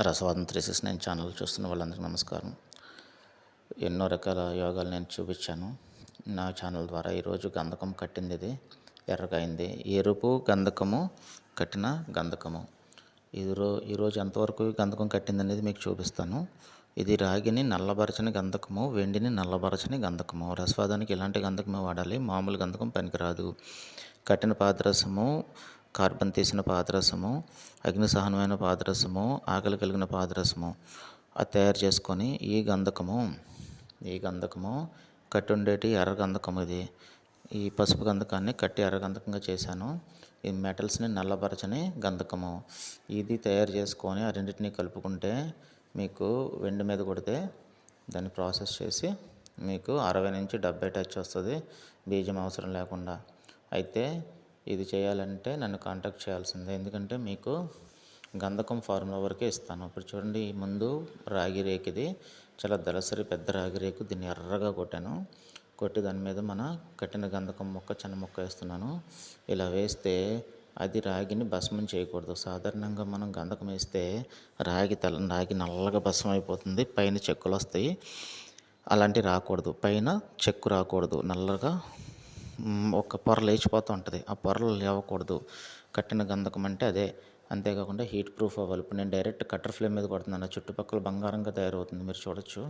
రసవాదం three six nine channel చూస్తున్న వాళ్ళందరికీ నమస్కారం. ఎన్నో రకాల యోగాలు నేను చూపించాను. నా ఛానల్ ద్వారా ఈరోజు గంధకం కట్టింది ఇది. ఎర్రగా అయింది ఎరుపు గంధకము కట్టిన గంధకము. ఈరో ఈరోజు ఎంతవరకు గంధకం కట్టింది అనేది మీకు చూపిస్తాను. ఇది రాగిని నల్లబరచని గంధకము వెండిని నల్లబరచని గంధకము. రసవాదానికి ఇలాంటి గంధకమే వాడాలి? మామూలు గంధకం పనికిరాదు. కట్టిన పాదరసము కార్బన్ తీసిన పాదరసము అగ్ని సహనమైన పాదరసము ఆకలి కలిగిన పాదరసము అది తయారు చేసుకొని ఈ గంధకము ఈ గంధకము కట్టుండేటి ఎర్ర గంధకం ఇది. ఈ పసుపు గంధకాన్ని కట్టి ఎర్ర గంధకంగా చేశాను. ఈ మెటల్స్ని నల్లబరచని గంధకము. ఇది తయారు చేసుకొని ఆ రెండింటిని కలుపుకుంటే మీకు వెండి మీద కొడితే దాన్ని ప్రాసెస్ చేసి మీకు అరవై నుంచి డెబ్బై టచ్ వస్తుంది. బీజం అవసరం లేకుండా. అయితే ఇది చేయాలంటే నన్ను కాంటాక్ట్ చేయాల్సిందే. ఎందుకంటే మీకు గంధకం ఫార్ములా వరకే ఇస్తాను. ఇప్పుడు చూడండి ముందు రాగి రేకిది చాలా దళసరి పెద్ద రాగి రేకు దీన్ని ఎర్రగా కొట్టాను. కొట్టి దాని మీద మన కట్టిన గంధకం మొక్క చిన్న మొక్క వేస్తున్నాను. ఇలా వేస్తే అది రాగిని భస్మం చేయకూడదు. సాధారణంగా మనం గంధకం వేస్తే రాగి తల రాగి నల్లగా భస్మం అయిపోతుంది పైన చెక్కులు వస్తాయి. అలాంటి రాకూడదు. పైన చెక్కు రాకూడదు. నల్లగా ఒక పొర లేచిపోతూ ఉంటుంది. ఆ పొరలు లేవకూడదు. కట్టిన గంధకం అంటే అదే. అంతేకాకుండా హీట్ ప్రూఫ్ అవ్వాలి. ఇప్పుడు నేను డైరెక్ట్ కట్టర్ ఫ్లేమ్ మీద కొడుతున్నాను. చుట్టుపక్కల బంగారంగా తయారవుతుంది. మీరు చూడొచ్చు.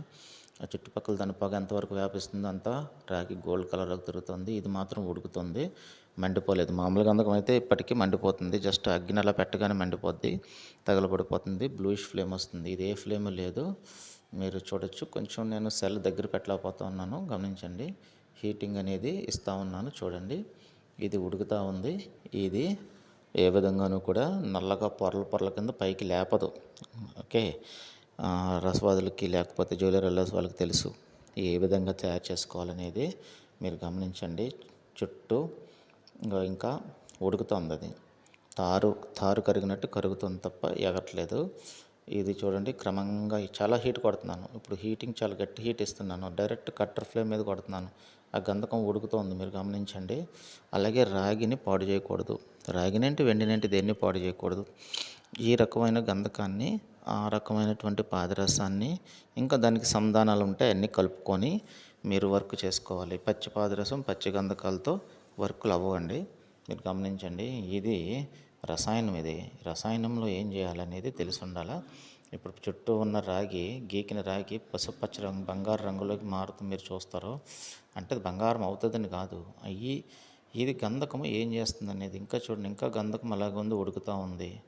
ఆ చుట్టుపక్కల దాని పొగ ఎంతవరకు వ్యాపిస్తుందో అంతా రాగి గోల్డ్ కలర్లోకి తిరుగుతుంది. ఇది మాత్రం ఉడుకుతుంది. మండిపోలేదు. మామూలు గంధకం అయితే ఇప్పటికీ మండిపోతుంది. జస్ట్ అగ్గిన అలా పెట్టగానే మండిపోద్ది. తగలబడిపోతుంది. బ్లూయిష్ ఫ్లేమ్ వస్తుంది. ఇది ఏ ఫ్లేమ్ లేదు. మీరు చూడొచ్చు. కొంచెం నేను సెల్ దగ్గర పెట్టలేకపోతా ఉన్నాను గమనించండి. హీటింగ్ అనేది ఇస్తూ ఉన్నాను చూడండి. ఇది ఉడుకుతూ ఉంది. ఇది ఏ విధంగానూ కూడా నల్లగా పొరల పొరల కింద పైకి లేపదు. ఓకే? రసవాదులకి లేకపోతే జ్యువెలరీ అల్లర్స్ వాళ్ళకి తెలుసు ఏ విధంగా తయారు చేసుకోవాలనేది మీరు గమనించండి. చుట్టూ ఇంకా ఇంకా ఉడుకుతుంది అది. తారు తారు కరిగినట్టు కరుగుతుంది తప్ప ఎగట్లేదు ఇది చూడండి క్రమంగా చాలా హీట్ కొడుతున్నాను. ఇప్పుడు హీటింగ్ చాలా గట్టి హీట్ ఇస్తున్నాను. డైరెక్ట్ కట్టర్ ఫ్లేమ్ మీద కొడుతున్నాను. ఆ గంధకం ఉడుకుతోంది. మీరు గమనించండి. అలాగే రాగిని పాడు చేయకూడదు. రాగినేంటి వెండినేంటి దేన్ని పాడు చేయకూడదు? ఈ రకమైన గంధకాన్ని ఆ రకమైనటువంటి పాదరసాన్ని ఇంకా దానికి సంధానాలు ఉంటాయి అన్నీ కలుపుకొని మీరు వర్క్ చేసుకోవాలి. పచ్చి పాదరసం పచ్చి గంధకాలతో వర్కులు అవ్వండి మీరు గమనించండి ఇది రసాయనం ఇది. రసాయనంలో ఏం చేయాలనేది తెలిసి ఉండాలా? ఇప్పుడు చుట్టూ ఉన్న రాగి గీకిన రాగి పసుపచ్చ రంగు బంగారు రంగులోకి మారుతూ మీరు చూస్తారు. అంటే అది బంగారం అవుతుందని కాదు. అయ్యి ఇది గంధకము ఏం చేస్తుంది అనేది ఇంకా చూడండి ఇంకా గంధకం అలాగే ఉంది ఉడుకుతూ ఉంది.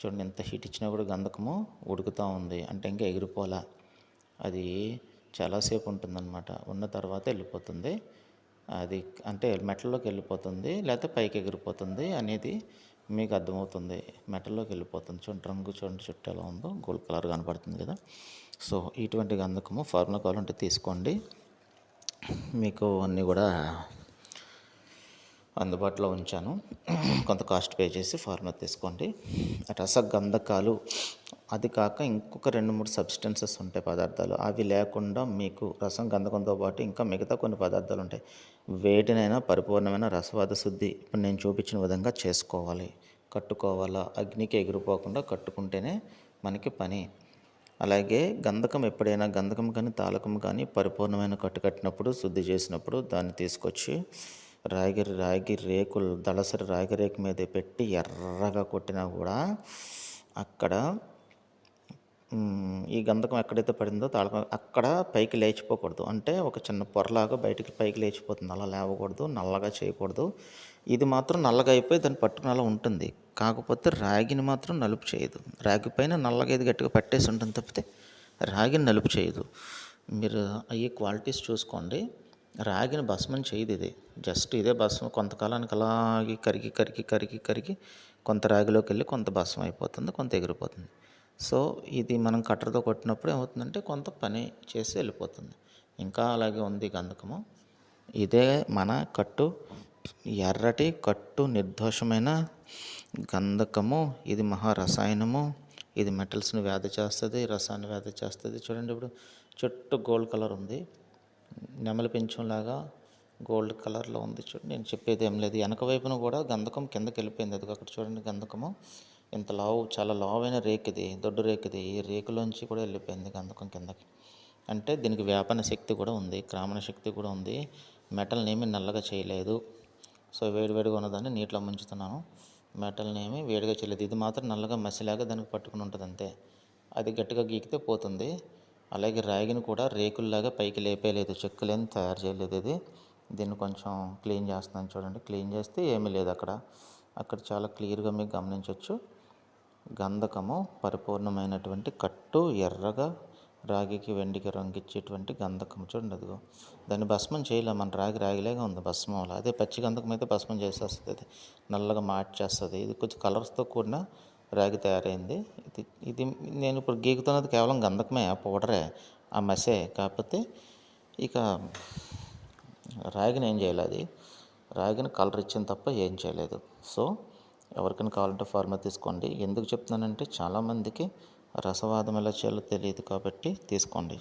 చూడండి ఎంత హీట్ ఇచ్చినా కూడా గంధకము ఉడుకుతూ ఉంది. అంటే ఇంకా ఎగిరిపోలా. అది చాలాసేపు ఉంటుందన్నమాట. ఉన్న తర్వాత వెళ్ళిపోతుంది. అది అంటే మెట్లలోకి వెళ్ళిపోతుంది లేకపోతే పైకి ఎగిరిపోతుంది అనేది మీకు అర్థమవుతుంది. మెటల్లోకి వెళ్ళిపోతుంది. చూడండి రంగు చూడండి చుట్టూ ఎలా ఉందో. గోల్డ్ కలర్ కనపడుతుంది కదా. సో ఇటువంటి గంధకము ఫార్ములా కావాలంటే తీసుకోండి. మీకు అన్నీ కూడా అందుబాటులో ఉంచాను. కొంత కాస్ట్ పే చేసి ఫార్మర్ తీసుకోండి. రసగంధకాలు అది కాక ఇంకొక రెండు మూడు సబ్స్టెన్సెస్ ఉంటాయి పదార్థాలు. అవి లేకుండా మీకు రసం గంధకంతో పాటు ఇంకా మిగతా కొన్ని పదార్థాలు ఉంటాయి. వేటినైనా పరిపూర్ణమైన రసవాద శుద్ధి ఇప్పుడు నేను చూపించిన విధంగా చేసుకోవాలి. కట్టుకోవాలా? అగ్నికి ఎగిరిపోకుండా కట్టుకుంటేనే మనకి పని. అలాగే గంధకం ఎప్పుడైనా గంధకం కానీ తాలకం కానీ పరిపూర్ణమైన కట్టు కట్టినప్పుడు శుద్ధి చేసినప్పుడు దాన్ని తీసుకొచ్చి రాగిరి రాగి రేకులు దళసరి రాగి రేకు మీద పెట్టి ఎర్రగా కొట్టినా కూడా అక్కడ ఈ గంధకం ఎక్కడైతే పడిందో తాళకం అక్కడ పైకి లేచిపోకూడదు. అంటే ఒక చిన్న పొరలాగా బయటికి పైకి లేచిపోతుంది. అలా లేవకూడదు నల్లగా చేయకూడదు. ఇది మాత్రం నల్లగా అయిపోయి దాన్ని పట్టుకుని అలా ఉంటుంది. కాకపోతే రాగిని మాత్రం నలుపు చేయదు. రాగి పైన నల్లగా ఇది గట్టిగా పట్టేసి ఉంటుంది తప్పితే రాగిని నలుపు చేయదు. మీరు అయ్యే క్వాలిటీస్ చూసుకోండి. రాగిని భస్మం చేయదు ఇది. జస్ట్ ఇదే భస్మం కొంతకాలానికి అలాగే కరిగి కరిగి కరిగి కరిగి కొంత రాగిలోకి వెళ్ళి కొంత భస్మం అయిపోతుంది కొంత ఎగిరిపోతుంది. సో ఇది మనం కట్టర్తో కొట్టినప్పుడు ఏమవుతుందంటే కొంత పని చేసి వెళ్ళిపోతుంది. ఇంకా అలాగే ఉంది గంధకము ఇదే మన కట్టు ఎర్రటి కట్టు నిర్దోషమైన గంధకము ఇది మహారసాయనము ఇది మెటల్స్ని వ్యాధి చేస్తుంది రసాన్ని వ్యాధి చేస్తుంది. చూడండి ఇప్పుడు చుట్టూ గోల్డ్ కలర్ ఉంది. నెమలి పెంచంలాగా గోల్డ్ కలర్లో ఉంది చూడండి నేను చెప్పేది ఏం లేదు. వెనక వైపున కూడా గంధకం కిందకి వెళ్ళిపోయింది. అది అక్కడ చూడండి గంధకము. ఇంత లావు చాలా లావైన రేకిది దొడ్డు రేకిది ఈ రేకులోంచి కూడా వెళ్ళిపోయింది గంధకం కిందకి. అంటే దీనికి వ్యాపన శక్తి కూడా ఉంది క్రామణ శక్తి కూడా ఉంది. మెటల్ని నల్లగా చేయలేదు. సో వేడివేడిగా ఉన్నదాన్ని నీటిలో ముంచుతున్నాను. మెటల్ని ఏమి వేడిగా చేయలేదు. ఇది మాత్రం నల్లగా మసిలాగా దానికి పట్టుకుని ఉంటుంది అంతే అది గట్టిగా గీకితే పోతుంది. అలాగే రాగిని కూడా రేకుల్లాగా పైకి లేపేయలేదు. చెక్కులేని తయారు చేయలేదు ఇది. దీన్ని కొంచెం క్లీన్ చేస్తున్నాను చూడండి. క్లీన్ చేస్తే ఏమీ లేదు అక్కడ. అక్కడ చాలా క్లియర్గా మీకు గమనించవచ్చు గంధకము పరిపూర్ణమైనటువంటి కట్టు ఎర్రగా రాగికి వెండికి రంగిచ్చేటువంటి గంధకం చూడండి అదిగో. దాన్ని భస్మం చేయలేము మన రాగి రాగిలాగా ఉంది భస్మం అలా. అదే పచ్చి గంధకం అయితే భస్మం చేసేస్తుంది. అది నల్లగా మార్చేస్తుంది. ఇది కొంచెం కలర్స్తో కూడిన రాగి తయారైంది. ఇది ఇది నేను ఇప్పుడు గీకుతున్నది కేవలం గంధకమే ఆ పౌడరే ఆ మసే. కాకపోతే ఇక రాగిని ఏం చేయాలి అది? రాగిని కలర్ ఇచ్చింది తప్ప ఏం చేయలేదు. సో ఎవరికైనా కావాలంటే ఫార్మర్ తీసుకోండి. ఎందుకు చెప్తున్నానంటే చాలామందికి రసవాదం ఎలా చేయాలో తెలియదు కాబట్టి తీసుకోండి.